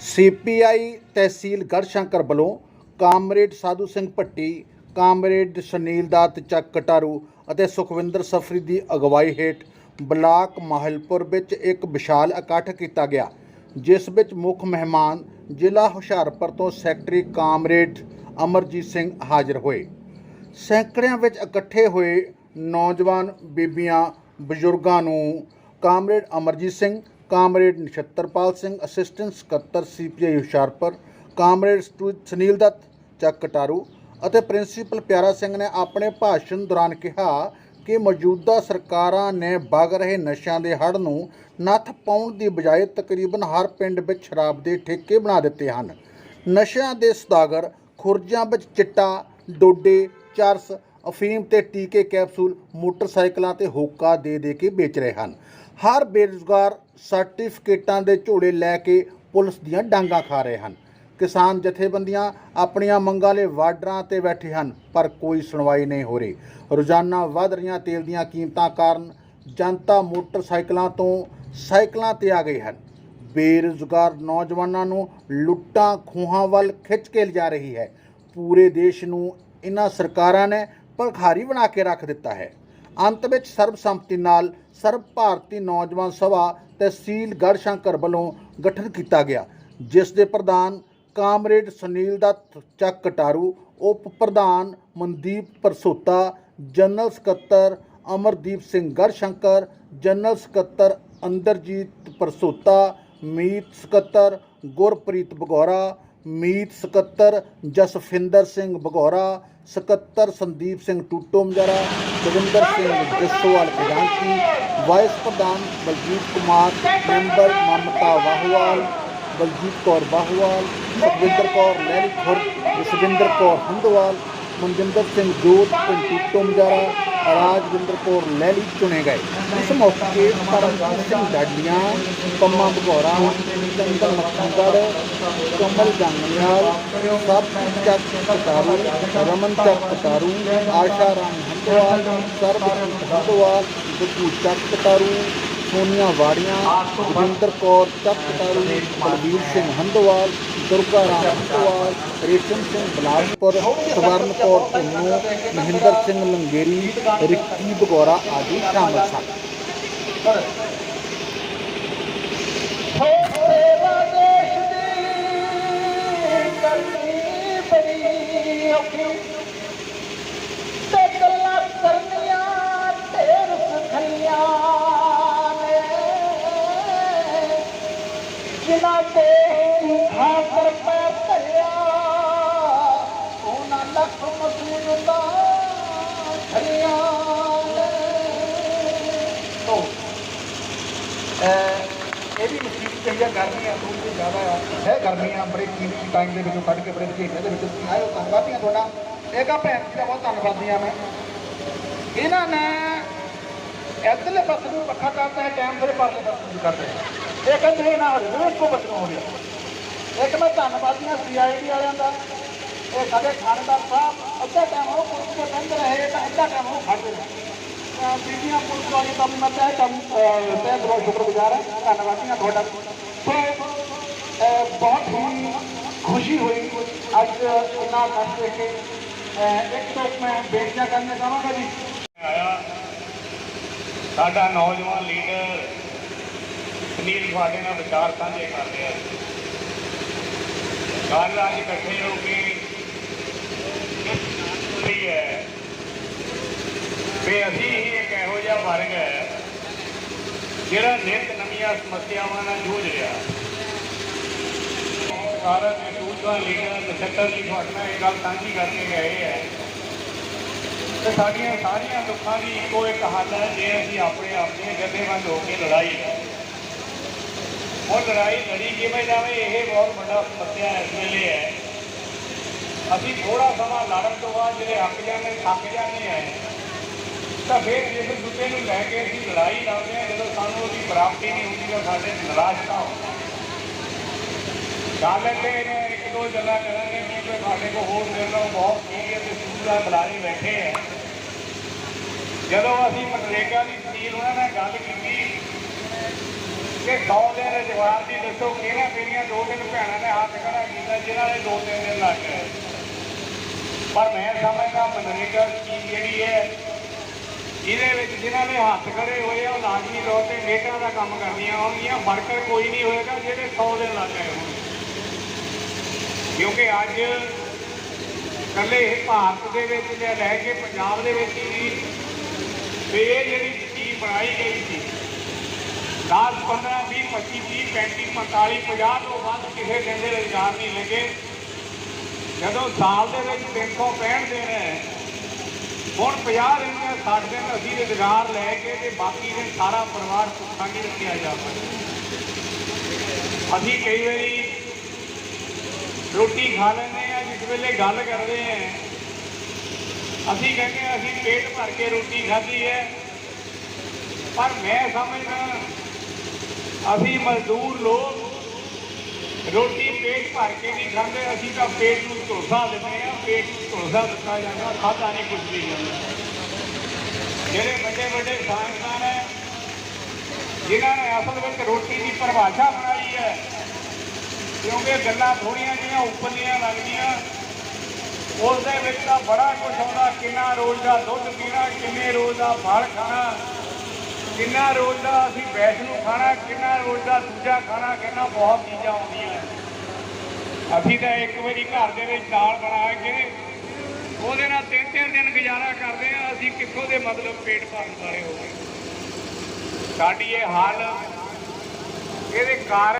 CPI ਤਹਿਸੀਲ ਗੜਸ਼ੰਕਰ ਵੱਲੋਂ comrade Sadhu Singh Bhatti, comrade Sunil ਦਾਤ, ਚੱਕ ਕਟਾਰੂ ਅਤੇ ਸੁਖਵਿੰਦਰ ਸਫਰੀ ਦੀ ਅਗਵਾਈ ਹੇਠ ਬਲਾਕ ਮਾਹਲਪੁਰ ਵਿੱਚ ਇੱਕ ਵਿਸ਼ਾਲ ਇਕੱਠ ਕੀਤਾ ਗਿਆ, ਜਿਸ ਵਿੱਚ ਮੁੱਖ ਮਹਿਮਾਨ ਜ਼ਿਲ੍ਹਾ ਹੁਸ਼ਿਆਰਪੁਰ ਤੋਂ ਸੈਕਟਰੀ ਕਾਮਰੇਡ ਅਮਰਜੀਤ ਸਿੰਘ ਹਾਜ਼ਰ ਹੋਏ। ਸੈਂਕੜਿਆਂ ਵਿੱਚ ਇਕੱਠੇ ਹੋਏ ਨੌਜਵਾਨ ਬੀਬੀਆਂ, ਬਜ਼ੁਰਗਾਂ ਨੂੰ comrade Amarjit Singh comrade Nachhatarpal Singh, assistant ਸਕੱਤਰ ਸੀਪੀਆਈ ਹੁਸ਼ਿਆਰਪੁਰ, ਕਾਮਰੇਡ ਸਟੂ- ਸੁਨੀਲ ਦੱਤ, ਚੱਕ ਕਟਾਰੂ ਅਤੇ ਪ੍ਰਿੰਸੀਪਲ ਪਿਆਰਾ ਸਿੰਘ ਨੇ ਆਪਣੇ ਭਾਸ਼ਣ ਦੌਰਾਨ ਕਿਹਾ ਕਿ ਮੌਜੂਦਾ ਸਰਕਾਰਾਂ ਨੇ ਵਗ ਰਹੇ ਨਸ਼ਿਆਂ ਦੇ ਹੜ੍ਹ ਨੂੰ ਨੱਥ ਪਾਉਣ ਦੀ ਬਜਾਏ ਤਕਰੀਬਨ ਹਰ ਪਿੰਡ ਵਿੱਚ ਸ਼ਰਾਬ ਦੇ ਠੇਕੇ ਬਣਾ ਦਿੱਤੇ ਹਨ। ਨਸ਼ਿਆਂ ਦੇ ਸੌਦਾਗਰ, ਖੁਰਜਾਂ ਵਿੱਚ ਚਿੱਟਾ, ਡੋਡੇ, ਚਰਸ, ਅਫੀਮ ਤੇ ਟੀਕੇ ਕੈਪਸੂਲ, ਮੋਟਰਸਾਈਕਲਾਂ ਤੇ ਹੋਕਾ ਦੇ ਦੇ ਕੇ ਵੇਚ ਰਹੇ ਹਨ। ਹਰ ਬੇਰੁਜ਼ਗਾਰ ਸਰਟੀਫਿਕੇਟਾਂ ਦੇ ਝੋਲੇ ਲੈ ਕੇ ਪੁਲਿਸ ਦੀਆਂ ਡਾਂਗਾਂ ਖਾ ਰਹੇ ਹਨ। ਕਿਸਾਨ ਜਥੇਬੰਦੀਆਂ ਆਪਣੀਆਂ ਮੰਗਾਂ ਲਈ ਵਾਰਡਰਾਂ ਤੇ ਬੈਠੇ ਹਨ, ਪਰ ਕੋਈ ਸੁਣਵਾਈ ਨਹੀਂ ਹੋ ਰਹੀ। ਰੋਜ਼ਾਨਾ ਵਧ ਰਹੀਆਂ ਤੇਲ ਦੀਆਂ ਕੀਮਤਾਂ ਕਾਰਨ ਜਨਤਾ ਮੋਟਰਸਾਈਕਲਾਂ ਤੋਂ ਸਾਈਕਲਾਂ ਤੇ ਆ ਗਈ ਹਨ ਬੇਰੁਜ਼ਗਾਰ ਨੌਜਵਾਨਾਂ ਨੂੰ ਲੁੱਟਾਂ ਖੂਹਾਂ ਵੱਲ ਖਿੱਚ ਕੇ ਲਿਜਾ ਰਹੀ ਹੈ। ਪੂਰੇ ਦੇਸ਼ ਨੂੰ ਇਹਨਾਂ ਸਰਕਾਰਾਂ ਨੇ ਭਿਖਾਰੀ ਬਣਾ ਕੇ ਰੱਖ ਦਿੱਤਾ ਹੈ। ਅੰਤ ਵਿੱਚ ਸਰਬਸੰਮਤੀ ਨਾਲ ਸਰਬ ਭਾਰਤੀ ਨੌਜਵਾਨ ਸਭਾ ਤਹਿਸੀਲ ਗੜਸ਼ੰਕਰ ਵੱਲੋਂ ਗਠਨ ਕੀਤਾ ਗਿਆ, ਜਿਸ ਦੇ ਪ੍ਰਧਾਨ ਕਾਮਰੇਡ ਸੁਨੀਲ ਦੱਤ ਚੱਕ ਕਟਾਰੂ, ਉਪ ਪ੍ਰਧਾਨ ਮਨਦੀਪ ਪਰਸੋਤਾ, ਜਨਰਲ ਸਕੱਤਰ ਅਮਰਦੀਪ ਸਿੰਘ ਗੜਸ਼ੰਕਰ ਜਨਰਲ ਸਕੱਤਰ ਅੰਦਰਜੀਤ ਪਰਸੋਤਾ, ਮੀਤ ਸਕੱਤਰ ਗੁਰਪ੍ਰੀਤ ਬਗੌਰਾ, ਮੀਤ ਸਕੱਤਰ ਜਸਫਿੰਦਰ ਸਿੰਘ ਬਗੌਰਾ ਸਕੱਤਰ ਸੰਦੀਪ ਸਿੰਘ ਟੂਟੋ ਮਜਾਰਾ ਦਵਿੰਦਰ ਸਿੰਘ ਜੱਸੋਵਾਲ ਖਜ਼ਾਨਚੀ ਵਾਈਸ ਪ੍ਰਧਾਨ ਬਲਜੀਤ ਕੁਮਾਰ ਮੈਂਬਰ ਮਮਤਾ ਵਾਹਵਾਲ ਬਲਜੀਤ ਕੌਰ ਬਾਹਵਾਲ ਸੁਖਵਿੰਦਰ ਕੌਰ ਲਹਿਰੀ ਖੁਰ ਜਸਵਿੰਦਰ ਕੌਰ ਹੰਦਵਾਲ ਮਨਜਿੰਦਰ ਸਿੰਘ ਜੋਤ ਪਿੰਡ ਟੂਟੋ ਮਜਾਰਾ ਰਾਜਵਿੰਦਰ ਕੌਰ ਲਹਿਰੀ ਚੁਣੇ ਗਏ। ਇਸ ਮੌਕੇ ਪਰਮਜੀਤ ਸਿੰਘ ਡਾਡੀਆਂ, ਪੰਮਾ ਬਘੌਰਾ ਚੰਦਨ ਮੱਖਣਗੜ, ਕਮਲ ਜੰਗਲਿਆਲ ਸਭ ਚੱਕ ਕਟਾਰੂ, ਰਮਨ ਚੱਕ ਕਟਾਰੂ, ਆਸ਼ਾ ਰਾਮ ਹੰਦਵਾਲ ਸਰਬਜੀਤ ਹੰਦਵਾਲ ਗੁੱਗੂ ਚੱਕ ਕਟਾਰੂ ਸੋਨੀਆ ਵਾੜੀਆਂ ਜੋਗਿੰਦਰ ਕੌਰ, ਚੱਕ ਬਲਬੀਰ ਸਿੰਘ ਹੰਦਵਾਲ, ਦੁਰਗਾ ਰਾਮ ਹੰਦਵਾਲ, ਰੇਸ਼ਮ ਸਿੰਘ ਬਲਾਸਪੁਰ, ਸਵਰਨ ਕੌਰ ਧੰਨੂ ਮਹਿੰਦਰ ਸਿੰਘ ਲੰਗੇਰੀ, ਰਿੱਕੀ ਬਗੌਰਾ ਆਦਿ ਸ਼ਾਮਲ ਸਨ। ਇਹ ਵੀ ਮੁਸੀਬਤ ਜਿਹੜੀ ਆ ਗਰਮੀ ਆ ਥੋੜੀ ਜ਼ਿਆਦਾ ਆ। ਹੈ ਗਰਮੀ ਆ ਬੜੇ ਕੀਮਤੀ ਟਾਈਮ ਦੇ ਵਿੱਚੋਂ ਕੱਢ ਕੇ, ਬੜੇ ਮਹੀਨੇ ਦੇ ਵਿੱਚ ਤੁਸੀਂ ਆਏ ਹੋ ਤੁਹਾਡਾ ਇਹਗਾ ਭੈਣ ਜੀ ਦਾ ਬਹੁਤ ਧੰਨਵਾਦੀ ਆ ਮੈਂ। ਇਹਨਾਂ ਨੇ ਇੱਧਰਲੇ ਪਾਸੇ ਨੂੰ ਪੱਖਾ ਕਰਤਾ ਹੈ ਟਾਈਮ ਦੇ ਪਾਸੇ ਪਾਸੇ ਨੂੰ ਕਰਦੇ ਇਹ ਜਾਵੇ ਇੱਕੋ ਪਾਸੇ ਨੂੰ ਇੱਕ ਮੈਂ ਧੰਨਵਾਦੀ ਆ ਸੀਆਈਡੀ ਵਾਲਿਆਂ ਦਾ। ਇਹ ਸਾਡੇ ਥਾਣੇਦਾਰ ਸਾਹਿਬ ਅੱਧਾ ਟਾਈਮ ਉਹ ਪੁਲਿਸ ਦੇ ਬੰਦ ਰਹੇ, ਤਾਂ ਅੱਧਾ ਟਾਈਮ ਉਹ ਖੜਦੇ ਰਹੇ। ਅਹ ਬੀਬੀਆਂ ਪੁਲਿਸ ਵਾਲੀ ਕੰਮ ਮੈਂ ਤੈ ਕੰਮ ਤੈ ਬਹੁਤ ਸ਼ੁਕਰਗੁਜ਼ਾਰ ਹਾਂ। ਧੰਨਵਾਦੀਆਂ ਤੁਹਾਡਾ। ਸੋ ਬਹੁਤ ਹੀ ਖੁਸ਼ੀ ਹੋਈ ਅੱਜ ਇਹਨਾਂ ਕੱਟ ਦੇਖ ਕੇ। ਇੱਕ ਤੋਂ ਮੈਂ ਬੇਨਤੀਆਂ ਕਰਨਾ ਚਾਹਾਂਗਾ ਜੀ। ਆਇਆ। ਸਾਡਾ ਨੌਜਵਾਨ ਲੀਡਰ ਸੁਨੀਲ ਤੁਹਾਡੇ ਨਾਲ ਵਿਚਾਰ ਸਾਂਝੇ ਕਰਦੇ ਹਾਂ ਕੱਲ ਅੱਜ ਇਕੱਠੇ ਹੋ ਕੇ ਇਹ ਹੈ। ਵੀ ਅਸੀਂ ਹੀ ਇੱਕ ਇਹੋ ਜਿਹਾ ਵਰਗ ਹੈ, ਜਿਹੜਾ ਨਿਤ ਨਵੀਆਂ ਸਮੱਸਿਆਵਾਂ ਨਾਲ ਜੂਝ ਰਿਹਾ। ਕਾਰਨ ਨੇ ਦੂਜਾ ਲੀਡਰ ਨਛੱਤਰ ਜੀ ਤੁਹਾਡੇ ਨਾਲ ਇਹ ਗੱਲ ਸਾਂਝੀ ਕਰਕੇ ਗਏ ਹੈ। ਤੇ ਸਾਡੀਆਂ ਸਾਰੀਆਂ ਦੁੱਖਾਂ ਦੀ ਇੱਕੋ ਇੱਕ ਹੱਲ ਹੈ, ਜੇ ਅਸੀਂ ਆਪਣੇ ਆਪ ਆਪਣੇ ਜਥੇਬੰਦ ਹੋ ਕੇ ਲੜਾਈ ਉਹ ਲੜਾਈ ਲੜੀ ਕਿਵੇਂ ਜਾਵੇ, ਇਹ ਬਹੁਤ ਵੱਡਾ ਸਮੱਸਿਆ ਇਸ ਵੇਲੇ ਹੈ। ਅਸੀਂ ਥੋੜਾ ਸਮਾਂ ਲੜਨ ਤੋਂ ਬਾਅਦ ਜਿਹੜੇ ਹੱਕ ਜਾਂਦੇ, ਥੱਕ ਜਾਂਦੇ ਆ ਤਾਂ ਫਿਰ ਜਿਸ ਦੂਜੇ ਨੂੰ ਲੈ ਕੇ ਅਸੀਂ ਲੜਾਈ ਲੜਦੇ ਹਾਂ, ਜਦੋਂ ਸਾਨੂੰ ਉਹਦੀ ਪ੍ਰਾਪਤੀ ਨਹੀਂ ਹੁੰਦੀ ਤਾਂ ਸਾਡੇ ਨਿਰਾਸ਼ਤਾ ਹੁੰਦੀ ਗੱਲ ਇੱਥੇ ਨੇ ਇੱਕ ਦੋ ਗੱਲਾਂ ਕਰਾਂਗੇ, ਕਿ ਸਾਡੇ ਕੋਲ ਹੋਰ ਮੇਰੇ ਨਾਲ ਬਹੁਤ ਸੀਨੀਅਰ ਤੇ ਸੂਝਵਾਨ ਬੁਲਾਰੇ ਬੈਠੇ ਹੈ ਜਦੋਂ ਅਸੀਂ ਮਨਰੇਗਾ ਦੀ ਸਕੀਮ ਉਹਨਾਂ ਨਾਲ ਗੱਲ ਕੀਤੀ ਕਿ 100 ਦਿਨ ਰੁਜ਼ਗਾਰ ਦੀ ਦੱਸੋ ਕਿਹਨਾਂ ਕਿਹੜੀਆਂ ਦੋ ਤਿੰਨ ਭੈਣਾਂ ਨੇ ਹੱਥ ਖੜਾ ਕੀਤਾ, ਜਿਨ੍ਹਾਂ ਦੇ ਦੋ ਤਿੰਨ ਦਿਨ ਲੱਗ ਗਏ। ਪਰ ਮੈਂ ਸਮਝਦਾ ਮਨਰੇਗਾ ਸਕੀਮ ਜਿਹੜੀ ਹੈ ਇਹਦੇ ਵਿੱਚ ਜਿਨ੍ਹਾਂ ਨੇ ਹੱਥ ਖੜੇ ਹੋਏ ਆ, ਉਹ ਲਾਜ਼ਮੀ ਤੌਰ ਤੇ ਨੇਕਾਂ ਦਾ ਕੰਮ ਕਰਦੀਆਂ ਹੋਣਗੀਆਂ, ਵਰਕਰ ਕੋਈ ਨਹੀਂ ਹੋਏਗਾ ਜਿਹੜੇ 100 ਦਿਨ ਲੱਗ ਗਏ ਹੋਣਗੇ ਕਿਉਂਕਿ ਅੱਜ ਕੱਲੇ ਇਹ ਭਾਰਤ ਦੇ ਵਿੱਚ ਜਾਂ ਲੈ ਕੇ ਪੰਜਾਬ ਦੇ ਵਿੱਚ ਹੀ ਇਹ ਜਿਹੜੀ ਸਕੀਮ ਬਣਾਈ ਗਈ ਸੀ 10 15 20 25 30 35 45 50 ਤੋਂ ਵੱਧ ਕਿਸੇ ਦਿਨ ਦੇ ਰੁਜ਼ਗਾਰ ਨਹੀਂ ਲੱਗੇ। ਜਦੋਂ ਸਾਲ ਦੇ ਵਿੱਚ 365 ਦਿਨ ਹੈ, ਹੁਣ 50 ਦਿਨ ਜਾਂ 60 ਦਿਨ ਅਸੀਂ ਰੁਜ਼ਗਾਰ ਲੈ ਕੇ ਤੇ ਬਾਕੀ ਦਿਨ ਸਾਰਾ ਪਰਿਵਾਰ ਭੁੱਖਾ ਨਹੀਂ ਰੱਖਿਆ ਜਾ ਸਕਦਾ ਅਸੀਂ ਕਈ ਵਾਰੀ ਰੋਟੀ ਖਾ ਲੈਂਦੇ ਆ ਜਿਸ ਵੇਲੇ ਗੱਲ ਕਰਦੇ ਆ ਅਸੀਂ ਕਹਿੰਦੇ ਆ ਅਸੀਂ ਪੇਟ ਭਰ ਕੇ ਰੋਟੀ ਖਾਧੀ ਹੈ। ਪਰ ਮੈਂ ਸਮਝਦਾ ਅਸੀਂ ਮਜ਼ਦੂਰ ਲੋਕ ਰੋਟੀ ਪੇਟ ਭਰ ਕੇ ਨਹੀਂ ਖਾਂਦੇ, ਅਸੀਂ ਤਾਂ ਪੇਟ ਨੂੰ ਝੋਸਾ ਦਿੰਦੇ ਆ ਪੇਟ ਨੂੰ ਝੋਸਾ ਦਿੱਤਾ ਜਾਂਦਾ, ਖਾਧਾ ਨਹੀਂ ਕੁਝ ਵੀ ਜਾਂਦਾ। ਜਿਹੜੇ ਵੱਡੇ ਵੱਡੇ ਸਾਇੰਸਦਾਨ ਹੈ, ਜਿਨ੍ਹਾਂ ਨੇ ਅਸਲ ਵਿੱਚ ਰੋਟੀ ਦੀ ਪਰਿਭਾਸ਼ਾ ਬਣਾਈ ਹੈ, ਕਿਉਂਕਿ ਗੱਲਾਂ ਥੋੜੀਆਂ ਜਿਹੀਆਂ ਉੱਪਰਲੀਆਂ ਲੱਗਦੀਆਂ ਉਸ ਦੇ ਵਿੱਚ ਤਾਂ ਬੜਾ ਕੁਝ ਆਉਂਦਾ, ਕਿੰਨਾ ਰੋਜ਼ ਦਾ ਦੁੱਧ ਪੀਣਾ, ਕਿੰਨੇ ਰੋਜ਼ ਦਾ ਫਲ ਖਾਣਾ ਕਿੰਨਾ ਰੋਜ਼ ਦਾ ਅਸੀਂ ਵੈਸ਼ ਖਾਣਾ, ਕਿੰਨਾ ਰੋਜ਼ ਦਾ ਦੂਜਾ ਖਾਣਾ, ਕਿੰਨਾ ਬਹੁਤ ਚੀਜ਼ਾਂ ਆਉਂਦੀਆਂ। ਅਸੀਂ ਤਾਂ ਇੱਕ ਵਾਰੀ ਘਰ ਦੇ ਵਿੱਚ ਦਾਲ ਬਣਾ ਕੇ ਉਹਦੇ ਨਾਲ ਤਿੰਨ ਤਿੰਨ ਦਿਨ ਗੁਜ਼ਾਰਾ ਕਰਦੇ ਆ, ਅਸੀਂ ਕਿੱਥੋਂ ਦੇ ਮਤਲਬ ਪੇਟ ਭਰਨ ਵਾਲੇ ਹੋ ਗਏ। ਸਾਡੀ ਇਹ ਹਾਲ ਇਹਦੇ ਕਾਰਨ